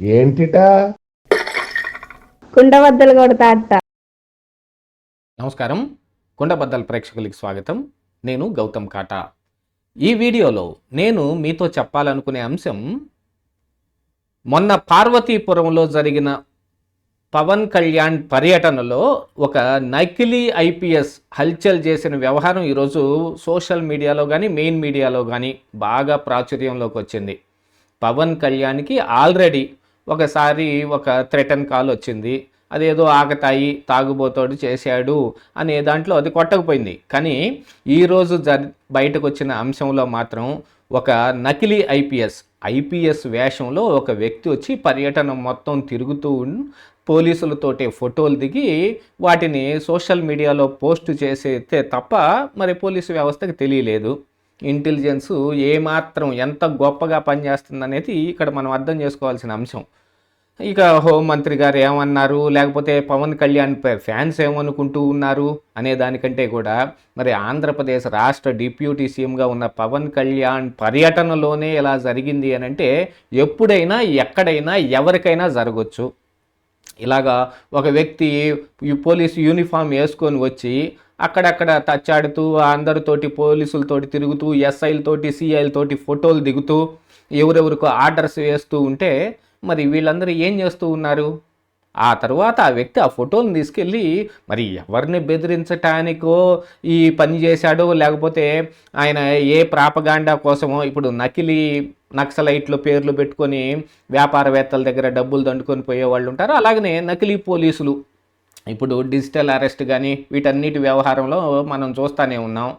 ఏంటిటా? కుండబద్దలు కొడతా అత్త. నమస్కారం. కుండబద్దల ప్రేక్షకులకి స్వాగతం. నేను గౌతమ్ కాటా. ఈ వీడియోలో నేను మీతో చెప్పాలనుకునే అంశం మొన్న పార్వతీపురంలో జరిగిన పవన్ కళ్యాణ్ పర్యటనలో ఒక నకిలీ ఐపీఎస్ హల్చల్ చేసిన వ్యవహారం ఈరోజు సోషల్ మీడియాలో కానీ మెయిన్ మీడియాలో కానీ బాగా ప్రాచుర్యంలోకి వచ్చింది. పవన్ కళ్యాణ్కి ఆల్రెడీ ఒకసారి ఒక థ్రెటన్ కాల్ వచ్చింది. అదేదో ఆగతాయి తాగుబోతోడు చేశాడు అనే దాంట్లో అది కొట్టకపోయింది. కానీ ఈరోజు జ బయటకు వచ్చిన అంశంలో మాత్రం ఒక నకిలీ ఐపీఎస్ ఐపీఎస్ వేషంలో ఒక వ్యక్తి వచ్చి పర్యటన మొత్తం తిరుగుతూ ఉన్- పోలీసులతోటి ఫోటోలు దిగి వాటిని సోషల్ మీడియాలో పోస్ట్ చేసేస్తే తప్ప మరి పోలీసు వ్యవస్థకు తెలియలేదు. ఇంటెలిజెన్స్ ఏమాత్రం ఎంత గొప్పగా పనిచేస్తుందనేది ఇక్కడ మనం అర్థం చేసుకోవాల్సిన అంశం. ఇక హోంమంత్రి గారు ఏమన్నారు? లేకపోతే పవన్ కళ్యాణ్ ఫ్యాన్స్ ఏమనుకుంటూ ఉన్నారు? అనే దానికంటే కూడా మరి ఆంధ్రప్రదేశ్ రాష్ట్ర డిప్యూటీ సీఎంగా ఉన్న పవన్ కళ్యాణ్ పర్యటనలోనే ఇలా జరిగింది అని అంటే ఎప్పుడైనా ఎక్కడైనా ఎవరికైనా జరగచ్చు. ఇలాగా ఒక వ్యక్తి ఈ పోలీసు యూనిఫామ్ వేసుకొని వచ్చి అక్కడక్కడ తచ్చాడుతూ అందరితోటి పోలీసులతోటి తిరుగుతూ ఎస్ఐలతోటి సిఐలతోటి ఫోటోలు దిగుతూ ఎవరెవరికో ఆర్డర్స్ వేస్తూ ఉంటే మరి వీళ్ళందరూ ఏం చేస్తూ ఉన్నారు? ఆ తర్వాత ఆ వ్యక్తి ఆ ఫోటోలను తీసుకెళ్ళి మరి ఎవరిని బెదిరించటానికో ఈ పని చేశాడో లేకపోతే ఆయన ఏ ప్రాపగాండా కోసమో ఇప్పుడు నకిలీ నక్సలైట్లు పేర్లు పెట్టుకొని వ్యాపారవేత్తల దగ్గర డబ్బులు దండుకొని పోయే వాళ్ళు ఉంటారు. అలాగనే నకిలీ పోలీసులు. ఇప్పుడు డిజిటల్ అరెస్ట్ కానీ వీటన్నిటి వ్యవహారంలో మనం చూస్తూనే ఉన్నాం.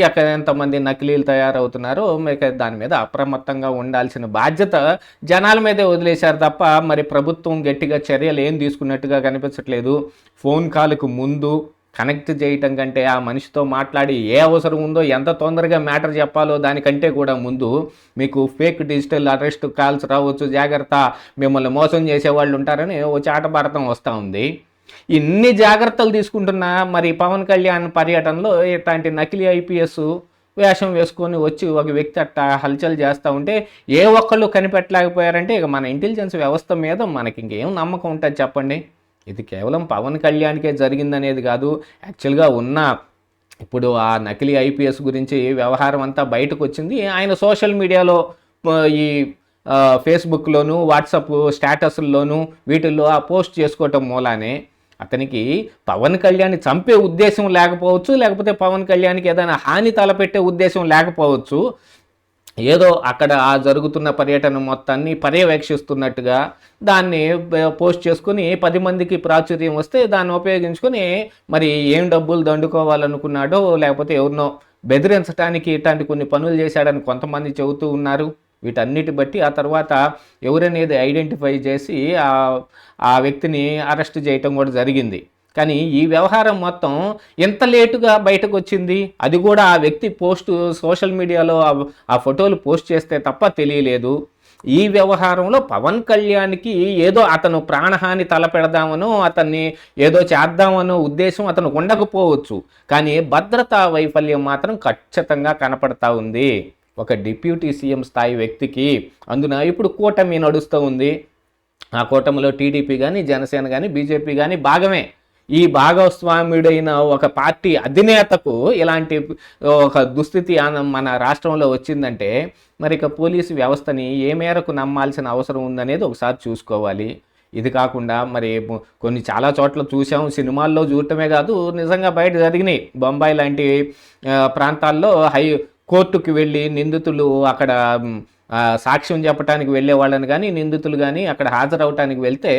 ఎక్కడ ఎంతమంది నకిలీలు తయారవుతున్నారో? మీకు దాని మీద అప్రమత్తంగా ఉండాల్సిన బాధ్యత జనాల మీదే వదిలేశారు తప్ప మరి ప్రభుత్వం గట్టిగా చర్యలు ఏం తీసుకున్నట్టుగా కనిపించట్లేదు. ఫోన్ కాల్కు ముందు కనెక్ట్ చేయటం కంటే ఆ మనిషితో మాట్లాడి ఏ అవసరం ఉందో ఎంత తొందరగా మ్యాటర్ చెప్పాలో దానికంటే కూడా ముందు మీకు ఫేక్ డిజిటల్ అరెస్ట్ కాల్స్ రావచ్చు. జాగ్రత్త. మిమ్మల్ని మోసం చేసే వాళ్ళు ఉంటారని ఓ చాట భారతం వస్తూ ఉంది. ఇన్ని జాగ్రత్తలు తీసుకుంటున్నా మరి పవన్ కళ్యాణ్ పర్యటనలో ఇట్లాంటి నకిలీ ఐపీఎస్ వేషం వేసుకొని వచ్చి ఒక వ్యక్తి అట్ట హల్చల్ చేస్తూ ఉంటే ఏ ఒక్కళ్ళు కనిపెట్టలేకపోయారంటే ఇక మన ఇంటెలిజెన్స్ వ్యవస్థ మీద మనకి ఇంకేం నమ్మకం ఉంటుంది చెప్పండి. ఇది కేవలం పవన్ కళ్యాణ్కే జరిగిందనేది కాదు. యాక్చువల్గా ఉన్న ఇప్పుడు ఆ నకిలీ ఐపీఎస్ గురించి వ్యవహారం అంతా బయటకు వచ్చింది. ఆయన సోషల్ మీడియాలో ఈ ఫేస్బుక్లోను వాట్సాప్ స్టేటస్ల్లోనూ వీటిల్లో ఆ పోస్ట్ చేసుకోవటం మూలానే అతనికి పవన్ కళ్యాణ్ చంపే ఉద్దేశం లేకపోవచ్చు లేకపోతే పవన్ కళ్యాణ్కి ఏదైనా హాని తలపెట్టే ఉద్దేశం లేకపోవచ్చు. ఏదో అక్కడ ఆ జరుగుతున్న పర్యటన మొత్తాన్ని పర్యవేక్షిస్తున్నట్టుగా దాన్ని పోస్ట్ చేసుకుని పది మందికి ప్రాచుర్యం వస్తే దాన్ని ఉపయోగించుకొని మరి ఏం డబ్బులు దండుకోవాలనుకున్నాడో లేకపోతే ఎవరినో బెదిరించడానికి ఇట్లాంటి కొన్ని పనులు చేశాడని కొంతమంది చెబుతూ ఉన్నారు. వీటన్నిటి బట్టి ఆ తర్వాత ఎవరనేది ఐడెంటిఫై చేసి ఆ ఆ వ్యక్తిని అరెస్ట్ చేయటం కూడా జరిగింది. కానీ ఈ వ్యవహారం మొత్తం ఎంత లేటుగా బయటకు వచ్చింది? అది కూడా ఆ వ్యక్తి పోస్ట్ సోషల్ మీడియాలో ఆ- ఆ ఫోటోలు పోస్ట్ చేస్తే తప్ప తెలియలేదు. ఈ వ్యవహారంలో పవన్ కళ్యాణ్కి ఏదో అతను ప్రాణహాని తలపెడదామనో అతన్ని ఏదో చేద్దామనో ఉద్దేశం అతను ఉండకపోవచ్చు. కానీ భద్రతా వైఫల్యం మాత్రం ఖచ్చితంగా కనపడతా ఉంది. ఒక డిప్యూటీ సీఎం స్థాయి వ్యక్తికి అందున ఇప్పుడు కూటమి నడుస్తూ ఉంది. ఆ కూటమిలో టీడీపీ కానీ జనసేన కానీ బీజేపీ కానీ భాగమే. ఈ భాగస్వామ్యుడైన ఒక పార్టీ అధినేతకు ఇలాంటి ఒక దుస్థితి మన రాష్ట్రంలో వచ్చిందంటే మరి ఇక పోలీసు వ్యవస్థని ఏ మేరకు నమ్మాల్సిన అవసరం ఉందనేది ఒకసారి చూసుకోవాలి. ఇది కాకుండా మరి కొన్ని చాలా చోట్ల చూసాం సినిమాల్లో చూడటమే కాదు నిజంగా బయట జరిగినాయి. బొంబాయి లాంటి ప్రాంతాల్లో హై కోర్టుకి వెళ్ళి నిందితులు అక్కడ సాక్ష్యం చెప్పడానికి వెళ్ళే వాళ్ళని కానీ నిందితులు కానీ అక్కడ హాజరవటానికి వెళ్తే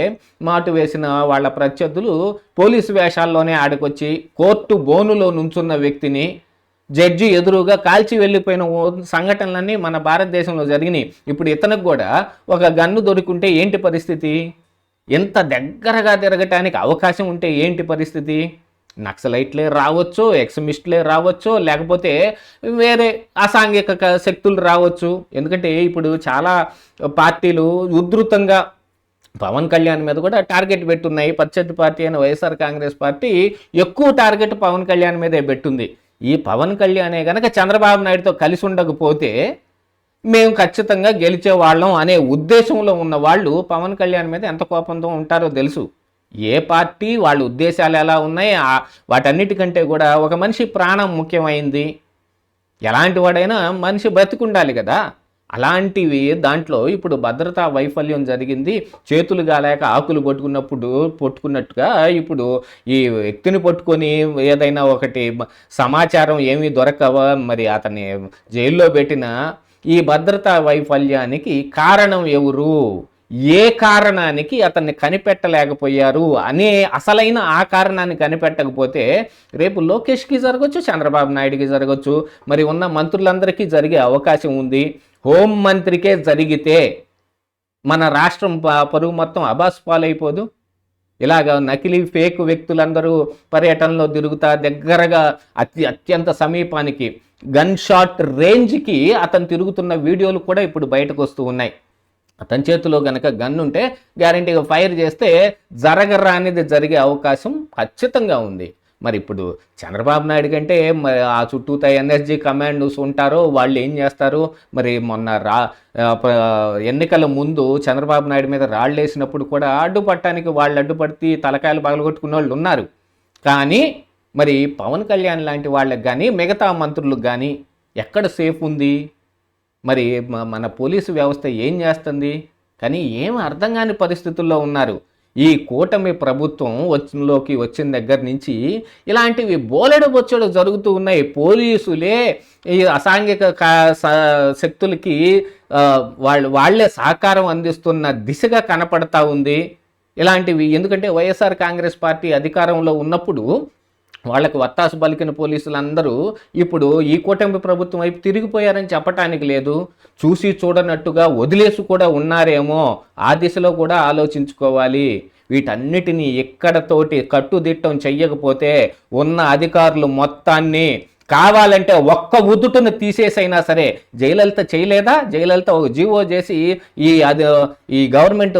మాటు వేసిన వాళ్ళ ప్రత్యర్థులు పోలీసు వేషాల్లోనే ఆడికొచ్చి కోర్టు బోనులో నుంచున్న వ్యక్తిని జడ్జి ఎదురుగా కాల్చి వెళ్ళిపోయిన ఓ సంఘటనలన్నీ మన భారతదేశంలో జరిగినాయి. ఇప్పుడు ఇతనికి కూడా ఒక గన్ను దొరికింటే ఏంటి పరిస్థితి? ఎంత దగ్గరగా తిరగటానికి అవకాశం ఉంటే ఏంటి పరిస్థితి? నక్సలైట్లే రావచ్చు ఎక్స్మిస్ట్లే రావచ్చు లేకపోతే వేరే అసాంఘిక శక్తులు రావచ్చు. ఎందుకంటే ఇప్పుడు చాలా పార్టీలు ఉధృతంగా పవన్ కళ్యాణ్ మీద కూడా టార్గెట్ పెట్టున్నాయి. ప్రత్యర్థి పార్టీ అయిన వైఎస్ఆర్ కాంగ్రెస్ పార్టీ ఎక్కువ టార్గెట్ పవన్ కళ్యాణ్ మీదే పెట్టుంది. ఈ పవన్ కళ్యాణే కనుక చంద్రబాబు నాయుడుతో కలిసి ఉండకపోతే మేము ఖచ్చితంగా గెలిచే వాళ్ళం అనే ఉద్దేశంలో ఉన్న వాళ్ళు పవన్ కళ్యాణ్ మీద ఎంత కోపంతో ఉంటారో తెలుసు. ఏ పార్టీ వాళ్ళ ఉద్దేశాలు ఎలా ఉన్నాయి వాటన్నిటికంటే కూడా ఒక మనిషి ప్రాణం ముఖ్యమైంది. ఎలాంటి వాడైనా మనిషి బ్రతికుండాలి కదా. అలాంటివి దాంట్లో ఇప్పుడు భద్రతా వైఫల్యం జరిగింది. చేతులు గాలేక ఆకులు పట్టుకున్నప్పుడు పట్టుకున్నట్టుగా ఇప్పుడు ఈ వ్యక్తిని పట్టుకొని ఏదైనా ఒకటి సమాచారం ఏమీ దొరకవ? మరి అతన్ని జైల్లో పెట్టిన ఈ భద్రతా వైఫల్యానికి కారణం ఎవరు? ఏ కారణానికి అతన్ని కనిపెట్టలేకపోయారు అనే అసలైన ఆ కారణాన్ని కనిపెట్టకపోతే రేపు లోకేష్కి జరగచ్చు చంద్రబాబు నాయుడుకి జరగచ్చు. మరి ఉన్న మంత్రులందరికీ జరిగే అవకాశం ఉంది. హోం మంత్రికే జరిగితే మన రాష్ట్రం పరువు మొత్తం అబాస్ పాలైపోదు. ఇలాగ నకిలీ ఫేక్ వ్యక్తులందరూ పర్యటనలో తిరుగుతా దగ్గరగా అతి అత్యంత సమీపానికి గన్ షాట్ రేంజ్కి అతను తిరుగుతున్న వీడియోలు కూడా ఇప్పుడు బయటకు వస్తూ ఉన్నాయి. అతని చేతిలో కనుక గన్ ఉంటే గ్యారంటీగా ఫైర్ చేస్తే జరగరానిది జరిగే అవకాశం ఖచ్చితంగా ఉంది. మరి ఇప్పుడు చంద్రబాబు నాయుడు కంటే మరి ఆ చుట్టూతా ఎన్ఎస్జీ కమాండర్స్ ఉంటారో వాళ్ళు ఏం చేస్తారు? మరి మొన్న రా ఎన్నికల ముందు చంద్రబాబు నాయుడు మీద రాళ్ళు వేసినప్పుడు కూడా అడ్డుపట్టడానికి వాళ్ళు అడ్డుపడితే తలకాయలు పగలగొట్టుకున్న వాళ్ళు ఉన్నారు. కానీ మరి పవన్ కళ్యాణ్ లాంటి వాళ్ళకి కానీ మిగతా మంత్రులకు కానీ ఎక్కడ సేఫ్ ఉంది? మరి మన పోలీసు వ్యవస్థ ఏం చేస్తుంది? కానీ ఏం అర్థం కాని పరిస్థితుల్లో ఉన్నారు. ఈ కూటమి ప్రభుత్వం వచ్చినలోకి వచ్చిన దగ్గర నుంచి ఇలాంటివి బోలెడు బొచ్చడు జరుగుతూ ఉన్నాయి. పోలీసులే ఈ అసాంఘిక కా- శక్తులకి వాళ్ళు వాళ్ళే సహకారం అందిస్తున్న దిశగా కనపడతా ఉంది. ఇలాంటివి ఎందుకంటే వైఎస్ఆర్ కాంగ్రెస్ పార్టీ అధికారంలో ఉన్నప్పుడు వాళ్ళకి వత్తాసు పలికిన పోలీసులందరూ ఇప్పుడు ఈ కూటమి ప్రభుత్వం వైపు తిరిగిపోయారని చెప్పటానికి లేదు. చూసి చూడనట్టుగా వదిలేసి కూడా ఉన్నారేమో. ఆ దిశలో కూడా ఆలోచించుకోవాలి. వీటన్నిటినీ ఎక్కడతోటి కట్టుదిట్టం చెయ్యకపోతే ఉన్న అధికారులు మొత్తాన్ని కావాలంటే ఒక్క ఉదుటును తీసేసైనా సరే జయలలిత చేయలేదా? జయలలిత ఒక జీవో చేసి ఈ అది ఈ గవర్నమెంట్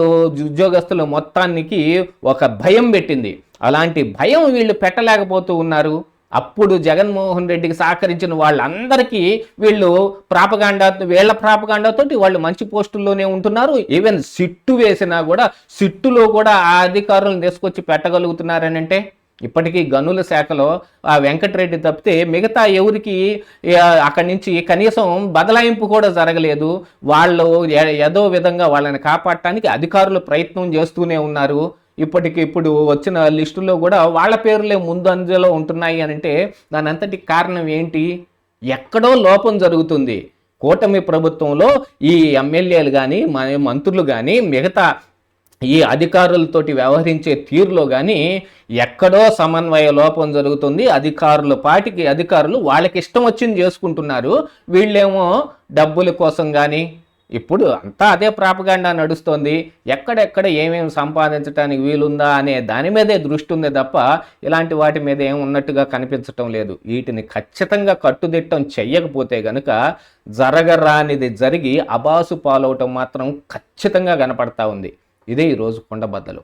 ఉద్యోగస్తులు మొత్తానికి ఒక భయం పెట్టింది. అలాంటి భయం వీళ్ళు పెట్టలేకపోతూ ఉన్నారు. అప్పుడు జగన్మోహన్ రెడ్డికి సహకరించిన వాళ్ళందరికీ వీళ్ళు ప్రాపగాండా వీళ్ళ ప్రాపగాండాతోటి వాళ్ళు మంచి పోస్టుల్లోనే ఉంటున్నారు. ఈవెన్ సిట్టు వేసినా కూడా సిట్టులో కూడా ఆ అధికారులను తీసుకొచ్చి పెట్టగలుగుతున్నారని అంటే ఇప్పటికీ గనుల శాఖలో ఆ వెంకటరెడ్డి తప్పితే మిగతా ఎవరికి అక్కడి నుంచి కనీసం బదలాయింపు కూడా జరగలేదు. వాళ్ళు ఏ- ఏదో విధంగా వాళ్ళని కాపాడటానికి అధికారులు ప్రయత్నం చేస్తూనే ఉన్నారు. ఇప్పటికి ఇప్పుడు వచ్చిన లిస్టులో కూడా వాళ్ళ పేర్లే ముందు అంజలో ఉంటున్నాయి అని అంటే దాని అంతటి కారణం ఏంటి? ఎక్కడో లోపం జరుగుతుంది. కూటమి ప్రభుత్వంలో ఈ ఎమ్మెల్యేలు కానీ మంత్రులు కానీ మిగతా ఈ అధికారులతోటి వ్యవహరించే తీరులో కానీ ఎక్కడో సమన్వయ లోపం జరుగుతుంది. అధికారుల పాటికి అధికారులు వాళ్ళకి ఇష్టం వచ్చింది చేసుకుంటున్నారు. వీళ్ళేమో డబ్బుల కోసం కానీ ఇప్పుడు అంతా అదే ప్రాపగాండా నడుస్తోంది. ఎక్కడెక్కడ ఏమేమి సంపాదించడానికి వీలుందా అనే దాని మీదే దృష్టి ఉంది తప్ప ఇలాంటి వాటి మీద ఏం ఉన్నట్టుగా కనిపించటం లేదు. వీటిని ఖచ్చితంగా కట్టుదిట్టం చెయ్యకపోతే గనుక జరగరానిది జరిగి అబాసు పాలవటం మాత్రం ఖచ్చితంగా కనపడతా ఉంది. ఇదే ఈరోజు కొండబద్దలు.